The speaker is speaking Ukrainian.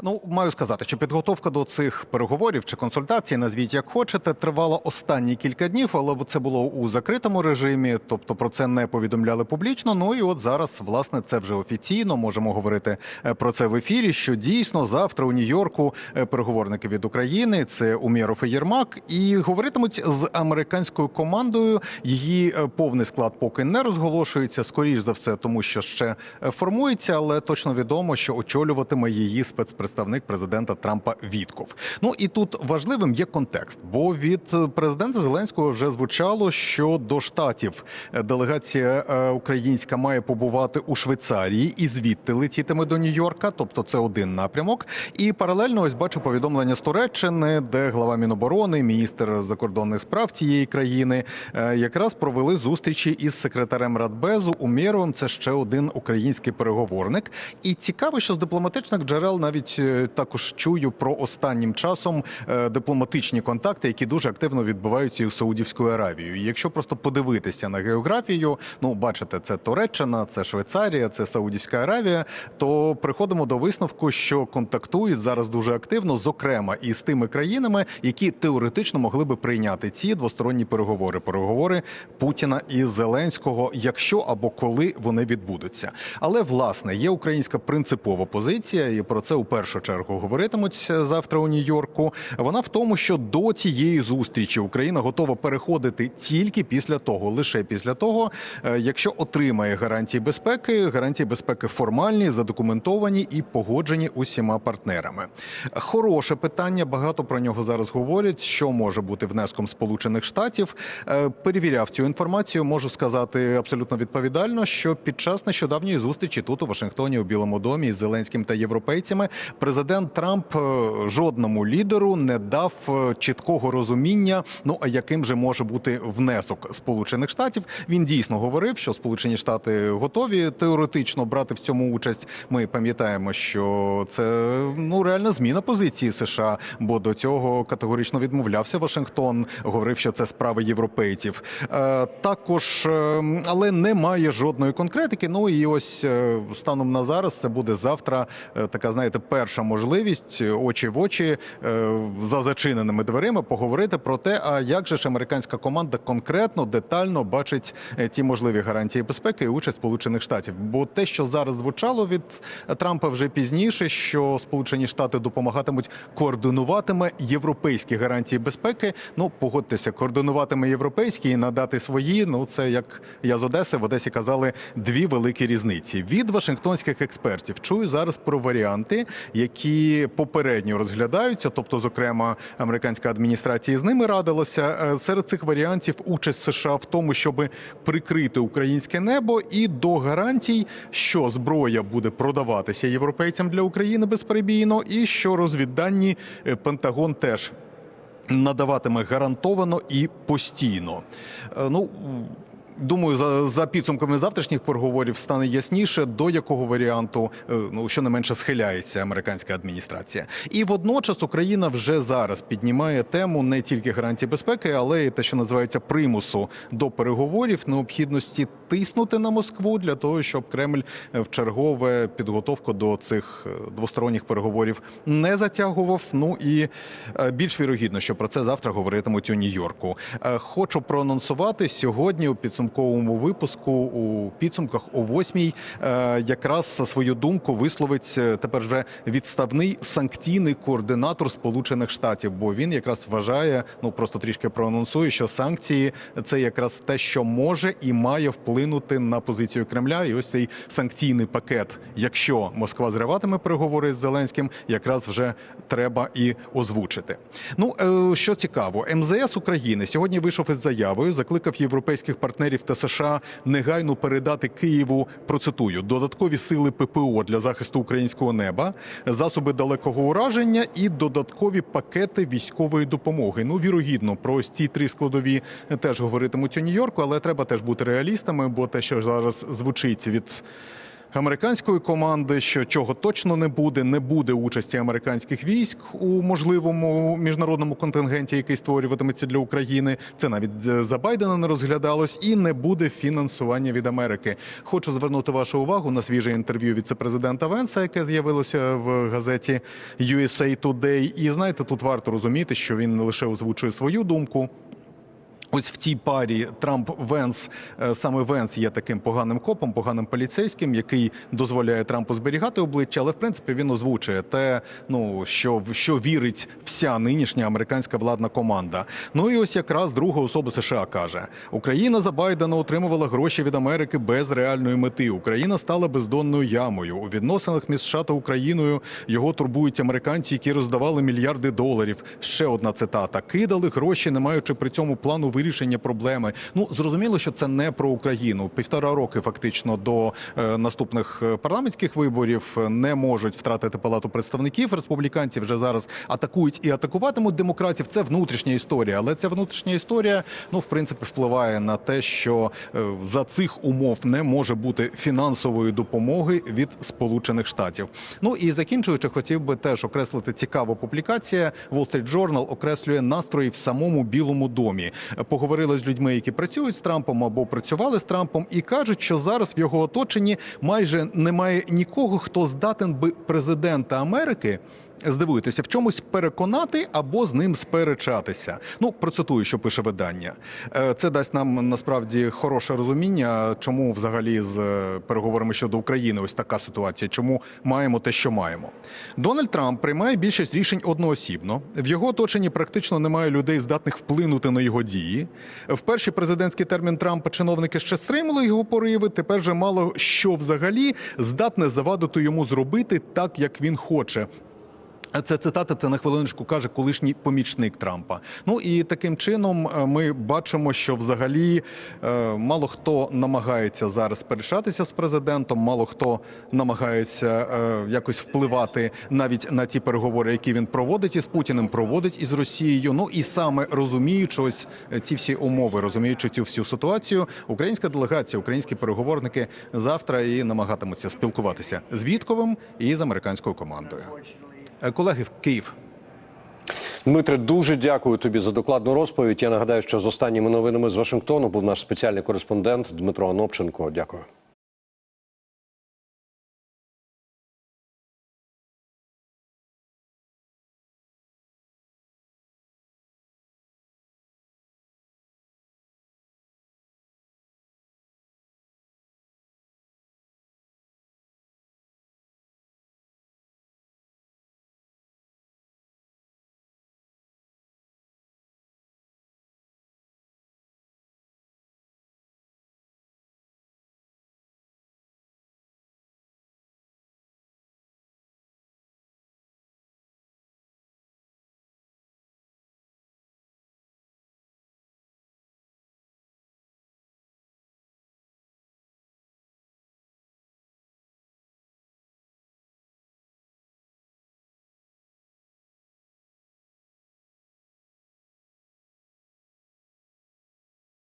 Ну, маю сказати, що підготовка до цих переговорів чи консультацій, назвіть як хочете, тривала останні кілька днів, але це було у закритому режимі, тобто про це не повідомляли публічно. Ну і от зараз, власне, це вже офіційно можемо говорити е, про це в ефірі. Що дійсно завтра у Нью-Йорку е, переговорники від України це Умєров і Єрмак, і говоритимуть з американською командою. Її е, повний склад поки не розголошується. Скоріш за все, тому що ще формується, але точно відомо, що очолюватиме її спецпредставник президента Трампа Вітков. Ну і тут важливим є контекст, бо від е, президента Зеленського вже звучало, що до штатів е, делегація е, українська має побувати у Швейцарії і звідти летітиме до Нью-Йорка. Тобто це один напрямок. І паралельно ось бачу повідомлення з Туреччини, де глава Міноборони, міністр закордонних справ цієї країни якраз провели зустрічі із секретарем Радбезу Умєровим. Це ще один український переговорник. І цікаво, що з дипломатичних джерел навіть е, також чую про останнім часом е, дипломатичні контакти, які дуже активно відбуваються із Саудівською Аравією. І Якщо просто подивитися на географію, ну бачите, це Туреччина, це Швейцарія, це Саудівська Аравія, то приходимо до висновку, що контактують зараз дуже активно, зокрема із тими країнами, які теоретично могли би прийняти ці двосторонні переговори. Переговори Путіна і Зеленського, якщо або коли вони відбудуться. Але власне є українська принципова позиція, і про це у першу чергу говоритимуть завтра у Нью-Йорку. Вона в тому, що до цієї зустрічі Україна готова переходити тільки після того, лише після того, е, якщо отримає гарантії безпеки, гарантії безпеки формальні, задокументовані і погоджені усіма партнерами. Хороше питання. Багато про нього зараз говорять. Що може бути внеском Сполучених Штатів? Е, Перевіряв цю інформацію. Можу сказати абсолютно відповідально, що під час нещодавньої зустрічі тут у Вашингтоні у Білому домі із Зеленським та європейцями президент Трамп е, жодному лідеру не дав е, чіткого розуміння. Ну а яким же може бути внесок Сполучених Штатів? Він дійсно говорив, що Сполучені Штати готові теоретично брати в цьому участь. Ми пам'ятаємо, що це ну реальна зміна позиції США, бо до цього категорично відмовлявся Вашингтон. Говорив, що це справа європейців. Е, також, але немає жодної конкретики. Ну і ось станом на зараз це буде завтра. така, знаєте, перша можливість е, очі в очі е, за зачиненими дверима поговорити про те, а як же ж американська команда конкретно детально бачить е, ті можливі гарантії безпеки і участь Сполучених Штатів. Бо те, що зараз звучало від Трампа вже пізніше, що Сполучені Штати допомагатимуть координуватиме європейські гарантії безпеки. Ну погодьтеся, координуватиме європейські і надати свої. Ну це як я з Одеси в Одесі казали дві великі різниці від вашингтонських експертів. Чую зараз про варіанти, які попередньо розглядаються. Тобто, зокрема, американська адміністрація з ними радилася. Е, Серед цих варіантів участь США в тому, щоб прикрити українське небо, і до гарантій, що зброя буде продаватися європейцям для України безперебійно, і що розвіддані е, Пентагон теж надаватиме гарантовано і постійно. Е, Ну Думаю, за, за підсумками завтрашніх переговорів стане ясніше, до якого варіанту е, ну щонайменше схиляється американська адміністрація. І водночас Україна вже зараз піднімає тему не тільки гарантії безпеки, але й те, що називається примусу до переговорів, необхідності тиснути на Москву для того, щоб Кремль е, в чергове підготовку до цих е, двосторонніх переговорів не затягував. Ну і більш вірогідно, що про це завтра говоритимуть у Нью-Йорку. Хочу проанонсувати сьогодні у підсумковому випуску у підсумках о восьмій е, якраз свою думку висловить е, тепер вже відставний санкційний координатор Сполучених Штатів. Бо він якраз вважає, ну просто трішки проанонсую, що санкції це якраз те, що може і має вплинути на позицію Кремля. І ось цей санкційний пакет, якщо Москва зриватиме переговори з Зеленським, якраз вже треба і озвучити. Ну е, що цікаво, МЗС України сьогодні вийшов із заявою, закликав європейських партнерів та США негайно передати Києву. Процитую додаткові сили ППО для захисту українського неба, засоби далекого ураження і додаткові пакети військової допомоги. Ну вірогідно, про ось ці три складові теж говоритимуть у Нью-Йорку, але треба теж бути реалістами, бо те, що зараз звучить від американської команди, що чого точно не буде, не буде участі американських військ у можливому міжнародному контингенті, який створюватиметься для України. Це навіть е, за Байдена не розглядалось, і не буде фінансування від Америки. Хочу звернути вашу увагу на свіже інтерв'ю віцепрезидента Венса, яке з'явилося в газеті USA Today. І знаєте, тут варто розуміти, що він не лише озвучує свою думку. Ось в цій парі Трамп Венс е, саме Венс є таким поганим копом, поганим поліцейським, який дозволяє Трампу зберігати обличчя, але в принципі він озвучує те, ну що що вірить вся нинішня американська владна команда. Ну і ось якраз друга особа США каже: Україна за Байдена отримувала гроші від Америки без реальної мети. Україна стала бездонною ямою у відносинах між США та Україною. Його турбують американці, які роздавали мільярди доларів. Ще одна цитата: кидали гроші, не маючи при цьому плану вирішення проблеми. Ну зрозуміло, що це не про Україну. Півтора роки фактично до е, наступних е, парламентських виборів не можуть втратити палату представників. Республіканці вже зараз атакують і атакуватимуть демократів. Це внутрішня історія, але ця внутрішня історія, ну в принципі, впливає на те, що е, за цих умов не може бути фінансової допомоги від Сполучених Штатів. Ну і закінчуючи, хотів би теж окреслити цікаву публікація. Wall Street Journal окреслює настрої в самому Білому домі. Поговорили з людьми, які працюють з Трампом або працювали з Трампом, і кажуть, що зараз в його оточенні майже немає нікого, хто здатен би президента Америки. Здивуєтеся, в чомусь переконати або з ним сперечатися. Ну процитую, що пише видання. Е, Це дасть нам насправді хороше розуміння, чому взагалі з е, переговорами щодо України ось така ситуація, чому маємо те, що маємо. Дональд Трамп приймає більшість рішень одноосібно. В його оточенні практично немає людей, здатних вплинути на його дії. В перший президентський термін Трампа чиновники ще стримали його пориви. Тепер же мало що взагалі здатне завадити йому зробити так, як він хоче. Це цитата, це на хвилиночку каже колишній помічник Трампа. Ну і таким чином е, ми бачимо, що взагалі е, мало хто намагається зараз сперечатися з президентом, мало хто намагається е, якось впливати навіть на ті переговори, які він проводить із Путіним, проводить із Росією. Ну і саме розуміючи ось ці всі умови, розуміючи цю всю ситуацію, українська делегація, українські переговорники завтра і намагатимуться спілкуватися з Вітковим і з американською командою. Е, Колеги, в Київ. Дмитре, дуже дякую тобі за докладну розповідь. Я нагадаю, що з останніми новинами з Вашингтону був наш спеціальний кореспондент Дмитро Анопченко. Дякую.